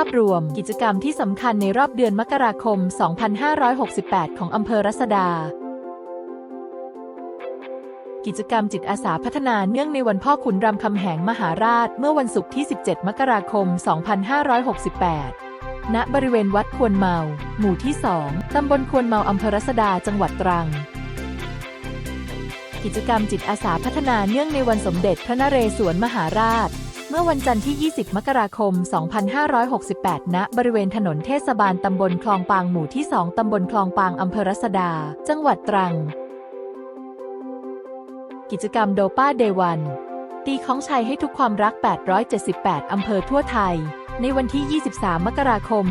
าพรวมกิจกรรมที่สำคัญในรอบเดือนมกราคม 2568 ของอำเภอรัศดา กิจกรรมจิตอาสาพัฒนาเนื่องในวันพ่อขุนรามคำแหงมหาราช เมื่อวันศุกร์ที่ 17 มกราคม 2568 ณ บริเวณวัดควรเมา หมู่ที่ 2 ตำบลควรเมาอำเภอรัศดา จังหวัดตรังกิจกรรมจิตอาสาพัฒนาเนื่องในวันสมเด็จพระนเรศวรมหาราช เมื่อวันจันทร์ที่ 20 มกราคม 2568 ณ บริเวณถนนเทศบาลตำบลคลองปางหมู่ที่ 2 ตำบลคลองปางอำเภอรัศดา จังหวัดตรัง กิจกรรมโดป้าเดวัน ตีของชัยให้ทุกความรัก 878 อำเภอทั่วไทย ในวันที่ 23 มกราคม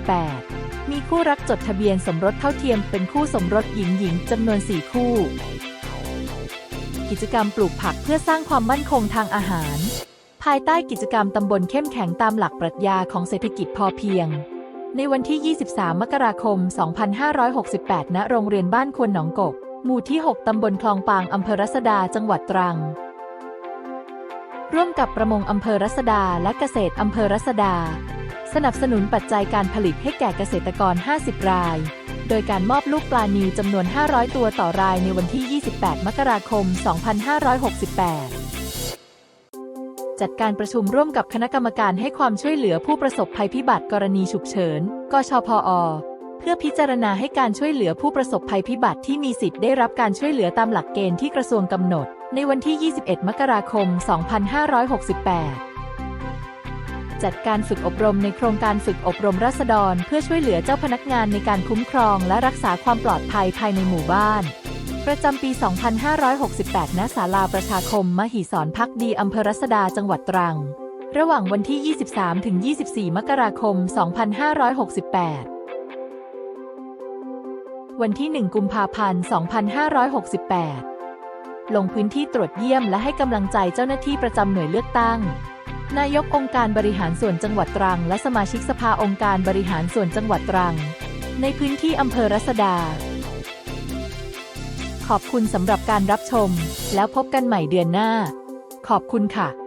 2568 มีคู่รักจดทะเบียนสมรสเท่าเทียมเป็นคู่สมรสหญิงหญิงจำนวน 4 คู่ กิจกรรมปลูกผักเพื่อสร้างความมั่นคงทางอาหาร ภายใต้กิจกรรมตำบลเข้มแข็งตามหลักปรัชญาของเศรษฐกิจพอเพียง ในวันที่ 23 มกราคม 2568 ณ โรงเรียนบ้านควนหนองกบ หมู่ที่ 6 ตำบลคลองปาง อำเภอรัศดา จังหวัดตรัง ร่วมกับประมงอำเภอรัศดา และเกษตรอำเภอรัศดา สนับสนุนปัจจัยการผลิตให้แก่เกษตรกร 50 ราย โดยการมอบลูกปลานิวจำนวน 500 ตัวต่อรายในวันที่ 28 มกราคม 2568 จัดการประชุมร่วมกับคณะกรรมการให้ความช่วยเหลือผู้ประสบภัยพิบัติกรณีฉุกเฉิน กชพอ เพื่อพิจารณาให้การช่วยเหลือผู้ประสบภัยพิบัติที่มีสิทธิ์ได้รับการช่วยเหลือตามหลักเกณฑ์ที่กระทรวงกำหนด ในวันที่ 21 มกราคม 2568 จัดการฝึกอบรมในโครงการฝึกอบรมราษฎร เพื่อช่วยเหลือเจ้าพนักงานในการคุ้มครองและรักษาความปลอดภัยภายในหมู่บ้าน ประจำปี 2568 ณ ศาลาประชาคม มหิศรพักดีอำเภอรัศดาจังหวัดตรัง ระหว่างวันที่ 23 ถึง 24 มกราคม 2568 วันที่ 1 กุมภาพันธ์ 2568 ลงพื้นที่ตรวจเยี่ยมและให้กำลังใจเจ้าหน้าที่ประจำหน่วยเลือกตั้ง นายกองค์การบริหารส่วนจังหวัดตรัง และสมาชิกสภาองค์การบริหารส่วนจังหวัดตรัง ในพื้นที่อำเภอรัศดา ขอบคุณสำหรับการรับชม แล้วพบกันใหม่เดือนหน้า ขอบคุณค่ะ